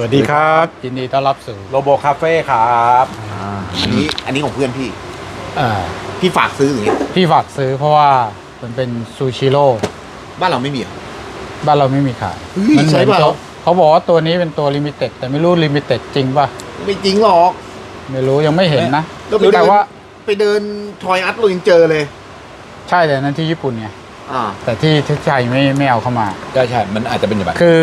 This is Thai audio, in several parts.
สวัสดีครับยินดีต้อนรับสู่โลโบคาเฟ่ครับอันนี้อันนี้ของเพื่อนพี่เอ่อพี่ฝากซื้ออย่างเงี้ยพี่ฝากซื้อเพราะว่ามันเป็นซูชิโร่บ้านเราไม่มีเหรอ บ้านเราไม่มีขายเฮ้ยมัเหมือนใช่เปล่าตัวเขาบอกว่าตัวนี้เป็นตัวลิมิเต็ดแต่ไม่รู้ลิมิเต็ดจริงป่ะ ไม่จริงหรอก ไม่รู้ยังไม่เห็นนะ แล้วไปเดิน แต่ว่าไปเดินทอยอัตเรายังเจอเลย ใช่แต่นั้นที่ญี่ปุ่นไงอ่า แต่ที่ที่ไทยไม่ไม่เอาเข้ามา ใช่ใช่มันอาจจะเป็นแบบ คือ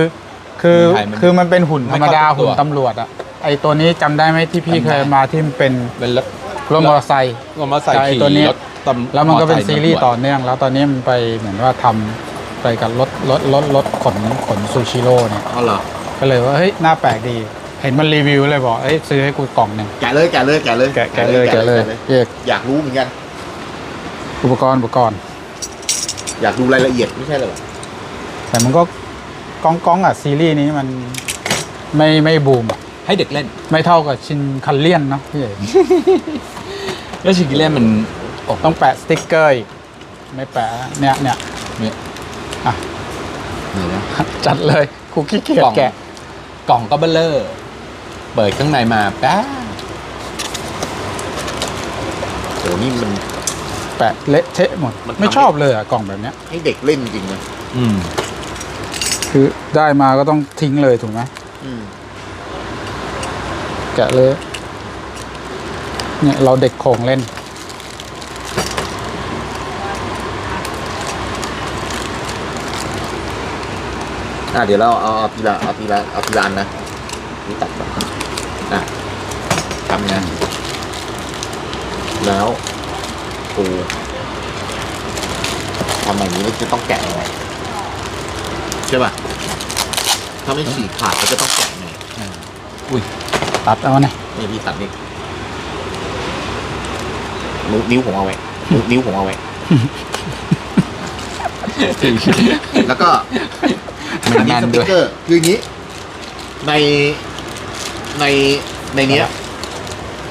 คือเมืองไทยมันคือมันเป็นหุ่นธรรมดาไม่เข้าทุกตัว หุ่นตำรวจอะไอตัวนี้จำได้ไหมที่พี่จำได้เคยมาที่มันเป็นเป็นรถรถมอเตอร์ไซค์ รถมอเตอร์ไซค์ใช่ขี่ตัวเนี้ยรถตำแล้วมันก็เป็นอตอซีรีส์ตำวจต่อเนื่อง แล้วตอนนี้มันไปเหมือนว่าทำไปกับรถรถรถรถขนขนซูชิโร่เนี่ย เอาเหรอก็เลยว่าเฮ้ยน่าแปลกดี เห็นมันรีวิวเลยบอกเอ้ยซื้อให้กูกล่องหนึ่งแกะเลยแกะเลยแกะเลยแกะแกะเลยแกะเลยเอกอยากรู้เหมือนกัน อุปกรณ์อุปกรณ์ อยากดูรายละเอียดไม่ใช่เหรอแต่มันก็ ก้องก้องอะซีรีส์นี้มันไม่ไม่บูมอะให้เด็กเล่น ไม่เท่ากับชินคันเลียนเนอะพี่เอก แล้วชิคกี้เล่นมันโอ้ต้องแปะสติ๊กเกอร์อีกไม่แปะเนี่ยเนี่ยเนี่ยอะเดี๋ยวนะจัดเลยกูขี้เกียจกล่องแกะกล่องก็เบลเลอร์ เปิดข้างในมาแป๊บโหนี่มัน แปะเละเทะหมด มันทำ ไม่ชอบเลยอะกล่องแบบเนี้ยให้เด็กเล่นจริงนะอืม คือได้มาก็ต้องทิ้งเลยถูกไหมอืมแกะเลย เนี่ยเราเด็กโขงเล่น อะเดี๋ยวเราเอาเอาทีละเอาทีละเอาทีละอันนะนี่ตัดก่อนอะทำงานแล้วกูทำแบบนี้แล้วจะต้องแกะยังไง ใช่ป่ะ ถ้าไม่ฉีกขาดก็จะต้องแกะไงอุ้ยตัดเอาเนี่ยนี่พี่ตัดนี่นิ้วนิ้วผมเอาไว้นิ้วนิ้วผมเอาไว้ แล้วก็มันแน่นสด้ติ๊วยกเกอร์คืออย่างนี้ ในในในเนี้ย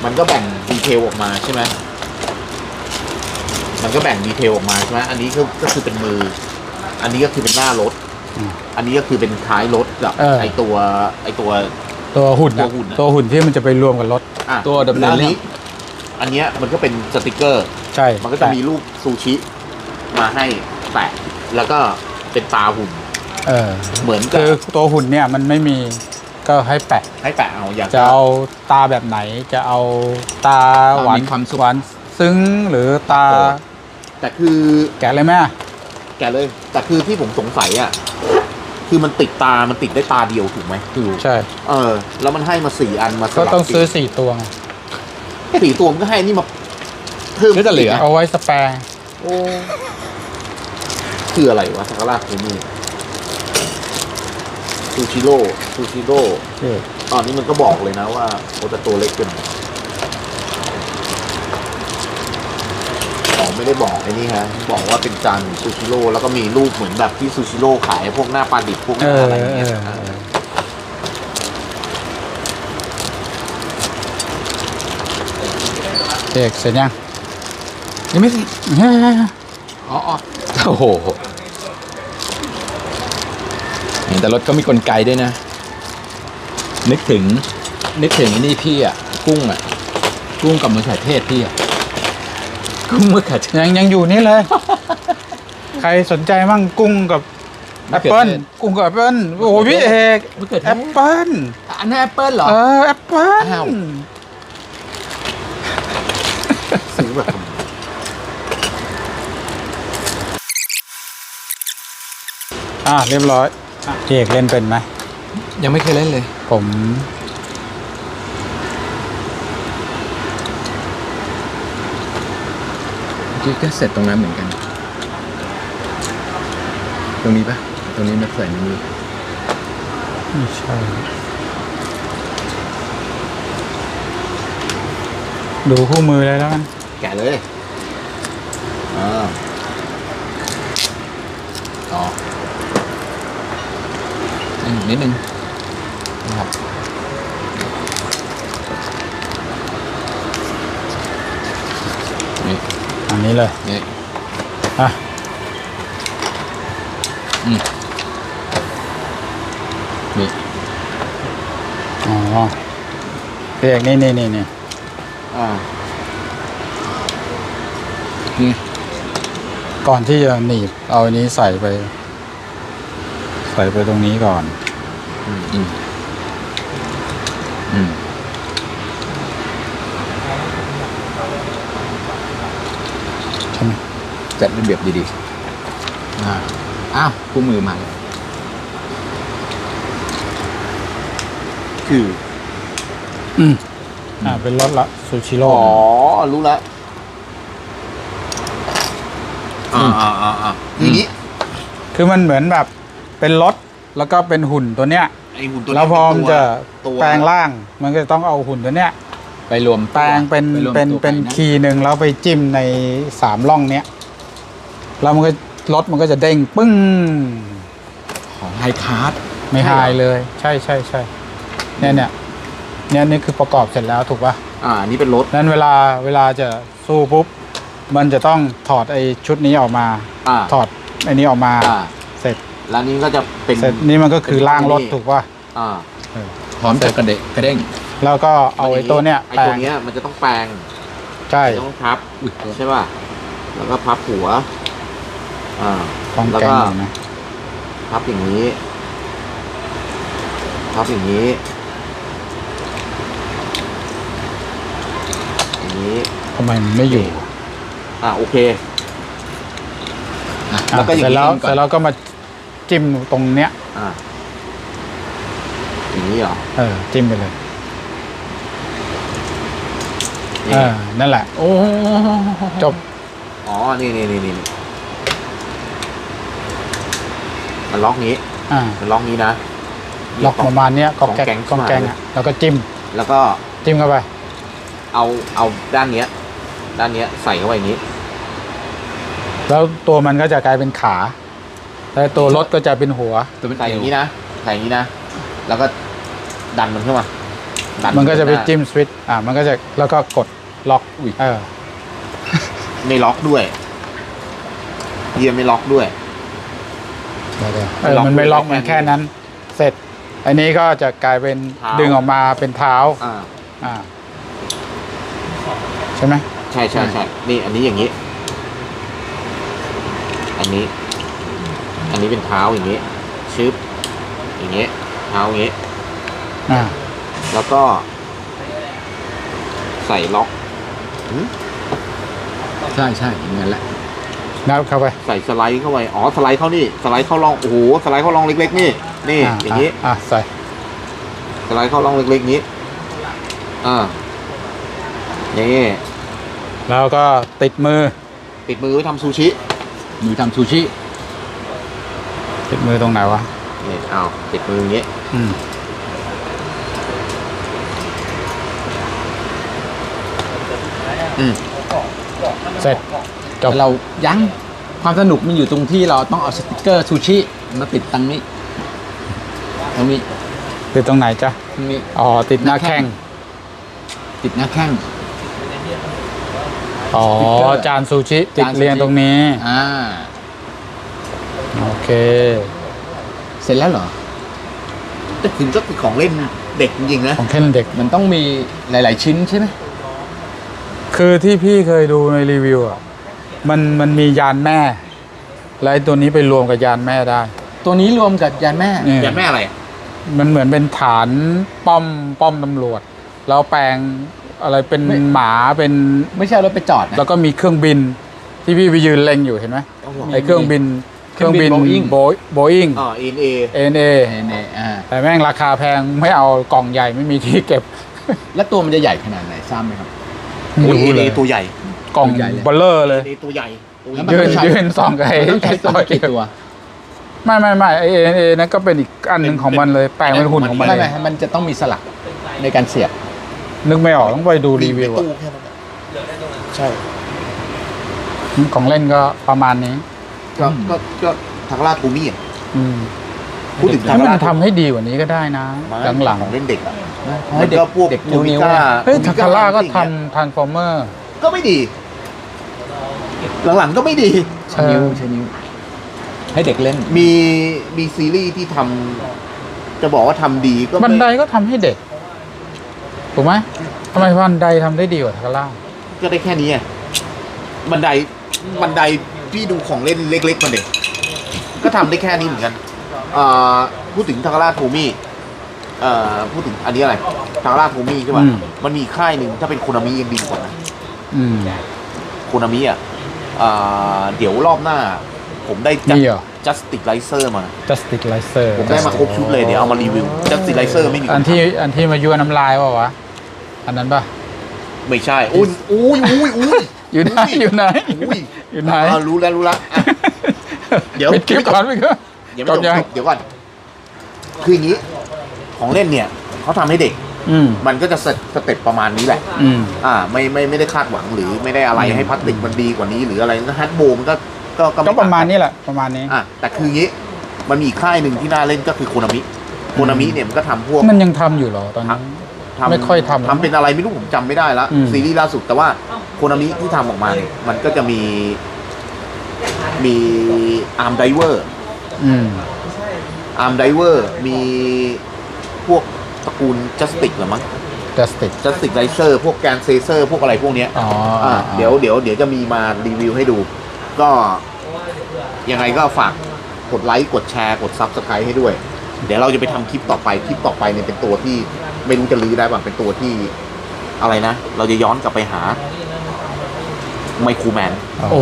มันก็แบ่งดีเทลออกมาใช่ไหมมันก็แบ่งดีเทลออกมาใช่ไหมอันนี้ก็ก็คือเป็นมือ อันนี้ก็คือเป็นหน้ารถ อันนี้ก็คือเป็นท้ายรถกับไอตัวไอตัว ตัวหุ่นตัอะวหุ่นอะ ตัวหุ่นที่มันจะไปรวมกับรถ อะตัวดำเนินแล้วอันเรื่อนี้งอันเนี้ยมันก็เป็นสติกเกอร์ ใช่มันก็จะมีรูปซูชิ มาให้แปะแล้วก็เป็นตาหุ่นเออเหมือนกับคือตัวหุ่นเนี่ยมันไม่มีก็ให้แปะ ให้แปะเอาอยากจะเอาตาแบบไหนจะเอาตาหวานมีความสุข หวานซึ้งหรือตาแต่คือแกะเลยไหมอะแกะเลย แต่คือที่ผมสงสัยอะ คือมันติดตา มันติดได้ตาเดียวถูกไหมคือใช่ เออ แล้วมันให้มาสี่อันมาสก็ลับต้องซื้อติดสี่ตัวไงสี่ตัวมันก็ให้อันนี่มาเพิ่มก็จะเหลือ เอาไว้สแปร์โอ้คืออะไรวะสักราชคือนี่ซูชิโร่ซูชิโร่เออตอนนี้มันก็บอกเลยนะว่าโอจะตัวเล็กเกินอ๋อ ไม่ได้บอกไอ้นี่ฮะบอกว่าเป็นจานซูชิโร่แล้วก็มีรูปเหมือนแบบที่ซูชิโร่ขายพวกหน้าปลาดิบพวกหเอน้าออะไรอย่างเอเงี้ยอเออเอกเสร็จยังยังไม่เสร็จเฮ้ยอ๋ออ๋อโอ้โหเห็นแต่รถก็มีกลไกด้วยนะ นึกถึง นึกถึงไอ้นี่พี่อะ กุ้งอะ กุ้งกับมะเขือเทศพี่อะ กุ้งมะเขือเทศ ยังยังอยู่นี่เลย ใครสนใจมั่งกุ้งกับแอมะปเขือเปิ้ลเทศกุ้งกับแอปเปิ้ลโอ้โหพี่เอกมะเขือเทแอศปเปิ้ลอันนั้นแอปเปิ้ลเหรอ เออแอปเปิ้ลอ้าว ซื้อแบบอ่าเรียบร้อยอะพี่เอกเล่นเป็นไหมยังไม่เคยเล่นเลย ผม เมื่อ กี้ก็เสร็จตรงนั้นเหมือนกัน ตรงนี้ปะตรงนี้มาใส่ในนี้ไม่ใช่ ดูคู่มือเลยแล้วกัน แกะเลยอ่าอ๋ออืมนิดนึงนะครับ นี่ อั นนี้เลยนี่อะอืมนี่พี่เอกนี่นี่นี่นี่อ่านี่ก่อนที่จะหนีบเอาอันนี้ใส่ไป ใส่ไปตรงนี้ก่อน อืมอืมอืม ใช่ไหม จัดระเบียบดีๆอ่าอ้าวคู่มือมาแล้วคือ อืมอ่าเป็นรถละซูชิโร่อ๋อ รู้แล้วอ่าอ่าอ่าอ่าทีนี้คือมันเหมือนแบบเป็นรถแล้วก็เป็นหุ่นตัวเนี้ยไอ้หุ่นตัวนี้แล้วพอมนจะตัวแปลงร่าง มันก็จะต้องเอาหุ่นตัวเนี้ยไปรวมแปลงเป็นไรวมเป็นตัวเป็นไะคีย์หนึ่งแล้วไปจิ้มในสามร่องเนี้ย แล้วมันก็รถมันก็จะเด้งปึ้ง ของไฮคาร์ดไม่ใช่หายเหรอเลย ใช่ใช่ใช่เนี่ยเนี่ยเนี่ยนี่คือประกอบเสร็จแล้วถูกป่ะอ่าอันนี้เป็นรถนั้นเวลาเวลาจะสู้ปุ๊บมันจะต้องถอดไอ้ชุดนี้ออกมา อ่าถอดไอ้นี้ออกมาอ่าเสร็จแล้วนี้ก็จะเป็นเสร็จนี่มันก็คือร่างรถถูกป่ะอ่าเออพร้อมจะกระเดะกระเด้งแล้วก็เอาไอ้ตัวเนี้ยไอ้แปลตัวงเนี้ยมันจะต้องแปลงใช่ต้องพับอุ้ยใช่ป่ะแล้วก็พับหัว อ่าของแล้วแกงก็อยู่นะพับอย่างนี้พับอย่างนี้อย่างนี้ทำไมมันไม่อยู่อ่าโอเค อะแล้วก็อย่างเสร็จนี้แล้วก่อน เสร็จแล้วก็มาจิ้มตรงเนี้ย อ่าอย่างนี้เหรอเออ จิ้มไปเลย นี่เออ นั่นแหละ โอ้จบ อ๋อนี่นี่นี่นี่ มันล็อกนี้ อ่ามันล็อกนี้นะล็อกประมาณเนี้ยกอกแกของแกงงกองแกงขึ้นมาอะแล้วก็จิ้มแล้วก็จิ้มเข้าไป เอาเอาด้านเนี้ย ด้านเนี้ยใส่เข้าไปอย่างนี้ แล้วตัวมันก็จะกลายเป็นขาแล้วตัวรถก็จะเป็นหัว ตัวเป็นใส่เออวย่างนี้นะใส่อย่างนี้นะ แล้วก็ดันมันเข้ามา ดัมันก็จะไปข้างหาจิ้มสวิตช์อ่า มันก็จะแล้วก็กดล็อกอุ้ยเออ ไม่ล็อกด้วยเยียไม่ล็อกด้วย เดี๋ยวเดี๋ยวไม่เออล็อกมันไม่ล็อกไม่ล็อกมันแค่นั้น เสร็จ อันนี้ก็จะกลายเป็นเท้า ดึงออกมาเป็นเท้าอ่าอ่าใช่ไหม ใช่ใช่ใช่นี่อันนี้อย่างนี้ อันนี้ อันนี้เป็นเท้าอย่างนี้ชึบอย่างนี้เท้าอย่างนี้ อ่า แล้วก็ ใส่ล็อกหืมใช่ใช่อย่างนั้นแหละ นับเข้าไป ใส่สไลด์เข้าไป อ๋อ สไลด์เข้านี่ สไลด์เข้าร่อง โอ้โห สไลด์เข้าร่องเล็กๆ นี่ นี่อ่าอย่างนี้ อ่าใส่ สไลด์เข้าร่องเล็กๆ นี้ อ่า นี่ แล้วก็ติดมือ ติดมือไว้ทำซูชิ มือทำซูชิ ติดมือตรงไหนวะ นี่ เอาติดมืออย่างนี้ อืมอืมเสร็จ จบ แต่เรายังความสนุกมันอยู่ตรงที่เราต้องเอาสติกเกอร์ซูชิมาติดตรงนี้ตรงนี้ติดตรงไหนจ๊ะ ตรงนี้ อ๋อ ติดหน้าหน้าแข้แข้งงติดหน้าแข้ง อ๋อสติ๊กเกอร์จานซูชิ ติดจานซูชิ เรียงตรงนี้ อ่า โอเค เสร็จแล้วเหรอ แต่ถึงก็คือของเล่นเด็กจริงๆนะ ของเท่นเด็ก มันต้องมีหลาย ๆ ชิ้นใช่ไหมคือที่พี่เคยดูในรีวิวอะ มันมันมียานแม่แล้วไอ้ตัวนี้ไปรวมกับยานแม่ได้ ตัวนี้รวมกับยานแม่เนี่ยยันแม่อะไร มันเหมือนเป็นฐานป้อมป้อมตำรวจ แล้วแปลงอะไรเป็นไม่ หมาเป็น ไม่ใช่เอารถไปจอดนะ แล้วก็มีเครื่องบินที่พี่ไปยืนเล็งอยู่เห็นไหมมีไอ้เครื่องบินเครื่องบิน Boeing โบโบอิงอ๋อเอ็นเอเอ็นเอเน่ๆอ่าแต่แม่งราคาแพงไม่เอากล่องใหญ่ไม่มีที่เก็บแล้วตัวมันจะใหญ่ขนาดไหนทราบไหมครับโอ้ยไม่เอ็รู้นเลเอยตัวใหญ่ กล่องตัวใหญ่เลย เบลเลอร์เลยเอ็นเอตัวใหญ่ตัวใหแล้ญ่วมันยืนต้องใช้ ยืนส่องกับไอ้มันต้องใช้ตัวกี่ตัวไม่ไม่ไม่ไอเอ็นเอนั่นก็เป็นอีกอันหนึ่งของมันเลยแปลงเป็นหุ่นของมันไม่เลไม่ยมันจะต้องมีสลักในการเสียบ นึกไม่ออกต้องไปดูรีวิวในอะตู้แค่นั้นอะใช่ของเล่นก็ประมาณนี้ ก็ก็ก็ทางลาดกูมี่อะอืมพูดถึงทาถ้างมันลาดทำให้ดีกว่านี้ก็ได้นะ หลังของเล่นเด็กอะ ให้มันเด็กก็พวกเด็กโทมินิ้วก้าๆๆเฮ้ยทาคาร่าก็ทำทานฟอร์เมอร์ ก็ไม่ดี หลังๆก็ไม่ดี ใช้นิ้วใช้นิ้ว ให้เด็กเล่น มีมีซีรีส์ที่ทำจะบอกว่าทำดีก็บันไดไม่ก็ทำให้เด็ก ถูกไหมทำไมบันไดทำได้ดีกว่าทาคาร่าก็ได้แค่นี้ไงบันไดบันไดพี่ดูของเล่นเล็กๆมันเด็กก็ทำได้แค่นี้เหมือนกันเอ่อพูดถึงทาราโทมี่เอ่อพูดถึงอันนี้อะไรทาราโทมี่ใช่ป่ะมันมีค่ายหนึ่งถ้าเป็นโคนามิยังดีกว่านะ อืม โคนามิอะ เอ่อเดี๋ยวรอบหน้า ผมได้มีเหรอจัสติกไลเซอร์มา Justice Licer ผมได้มาครบชุดเลยเดี๋ยวเอามารีวิวจัสติกไลเซอร์ไม่มีอันที่อันที่มายั่วน้ำลายเปล่าวะ อันนั้นปะไม่ใช่อุ้ยอุ้ยอุ้ยอุ้ย อยู่ไหนอยู่ไหนอุ้ยอยู่ไหนอ่ารู้แล้วรู้แล้วอะ เดี๋ยว ปิดคลิปก่อนไปก่อนเดี๋ยวก่อนไม่จยังบเดี๋ยวก่อน คืออย่างนี้ ของเล่นเนี่ย เขาทำให้เด็ก อืม มันก็จะสเต็ปสเต็ปประมาณนี้แหละ อืม อ่าไม่ไม่ไม่ได้คาดหวังหรือไม่ได้อะไรอืม ให้พลาสติกมันดีกว่านี้ หรืออะไรนะฮัตโบมันก็ก็ไก็ประมาณนี้แหละประมาณนี้ อะแต่คืออย่างนี้มันมีอีกค่ายหนึ่งที่น่าเล่นก็คือโคนามิโคนามิเนี่ยมันก็ทำพวก มันยังทำอยู่เหรอตอนนี้ ทำไม่ค่อยทำแล้วทำเป็นอะไรไม่รู้ผมจำไม่ได้ละอืม ซีรีส์ล่าสุดแต่ว่าโคนามิที่ทำออกมาเนี่ยมันก็จะมีมีอาร์มไดเวอร์อืม อาร์มไดเวอร์มีพวก ตระกูลจัสติกหรือมั้ง Justice จัสติกไลเซอร์พวกแกนเซเซอร์พวกอะไรพวกเนี้ยอ๋ออ่าเดี๋ยวเดี๋ยวเดี๋ยวจะมีมารีวิวให้ดู ก็ยังไงก็ฝากกดไลค์กดแชร์กดซับสไครต์ให้ด้วย เดี๋ยวเราจะไปทำคลิปต่อไปคลิปต่อไปเนี่ยเป็นตัวที่ไม่รู้จะลื้อได้บ้างเป็นตัวที่อะไรนะ เราจะย้อนกลับไปหาไมคูแมน โอ้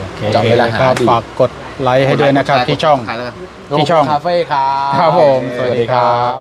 โอเคจำไม่ได้ครับฝากกดไลค์ให้ด้วยนะครับที่ช่องที่ช่อง คาเฟ่ครับ ครับผม สวัสดีครับ